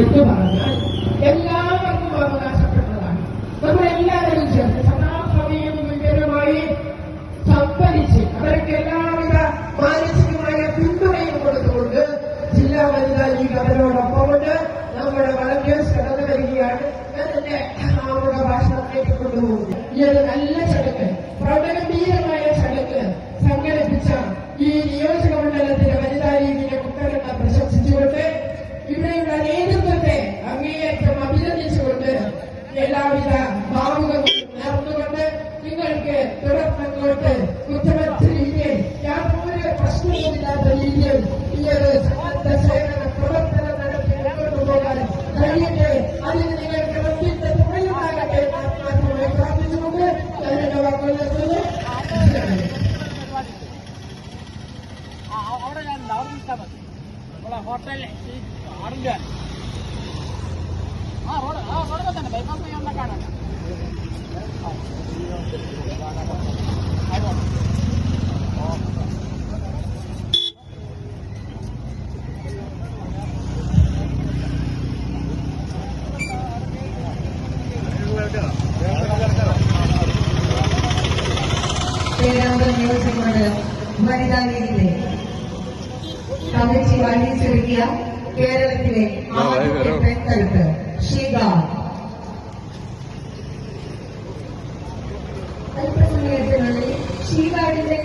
എന്ന് പറഞ്ഞാൽ എല്ലാവർക്കും അവകാശപ്പെട്ടതാണ്. നമ്മൾ എല്ലാവരും ചേർന്ന് സദാസമയം വിവരമായി സംഭരിച്ച് അവർക്ക് എല്ലാവിധ മാനസികമായ പിന്തുണയും കൊടുത്തുകൊണ്ട് ജില്ലാ വനിതാ ലീഗ് അവരോടൊപ്പമുണ്ട്. നമ്മുടെ വളണ്ടിയേഴ്സ് കടന്നു വരികയാണ്. ഞാൻ എന്റെ അവരുടെ ഭാഷണത്തിലേക്ക് കൊണ്ടുപോകുന്നു. ഈ ഒരു നല്ല ചടങ്ങ് പ്രൗഢഗംഭീരമായ ചടങ്ങ് സംഘടിപ്പിച്ച ഈ നിയോജക മണ്ഡലത്തിലെ വനിതാ ലീഗിന്റെ കുട്ടികളെ പ്രശംസിച്ചുകൊണ്ട് എല്ലാവിധ ഭാവുകങ്ങളും നേർന്നുകൊണ്ട് നിങ്ങൾക്ക് തുടർന്നങ്ങോട്ട് മുഖ്യമന്ത്രി പ്രശ്നവുമില്ലാത്ത രീതിയിൽ ഈ ഒരു സന്നദ്ധ സേവന പ്രവർത്തനം നടത്തി മുന്നോട്ട് പോകാൻ കഴിയട്ടെ. അതിന് നിങ്ങൾക്ക് വ്യക്തിത്വ തുണയുണ്ടാകട്ടെ ആത്മാർത്ഥമായി പ്രാർത്ഥിച്ചുകൊണ്ട് ഞാൻ എന്റെ വാക്കുകൾ നിർത്തുന്നു ഹോട്ടലിൽ ആ റോഡ് ആ റോഡ് തന്നെ. ബൈപ്പാസ് ഞാൻ കാണാൻ പേരാമ്പ്ര നിയോജകമണ്ഡലം വനിതാ ലീഗിലെ കമ്മിറ്റി അണിയിച്ചൊരുക്കിയ കേരളത്തിലെ ആദ്യത്തെ പെൺകരുത്ത് ഷീബ ഷീബാഡിന്റെ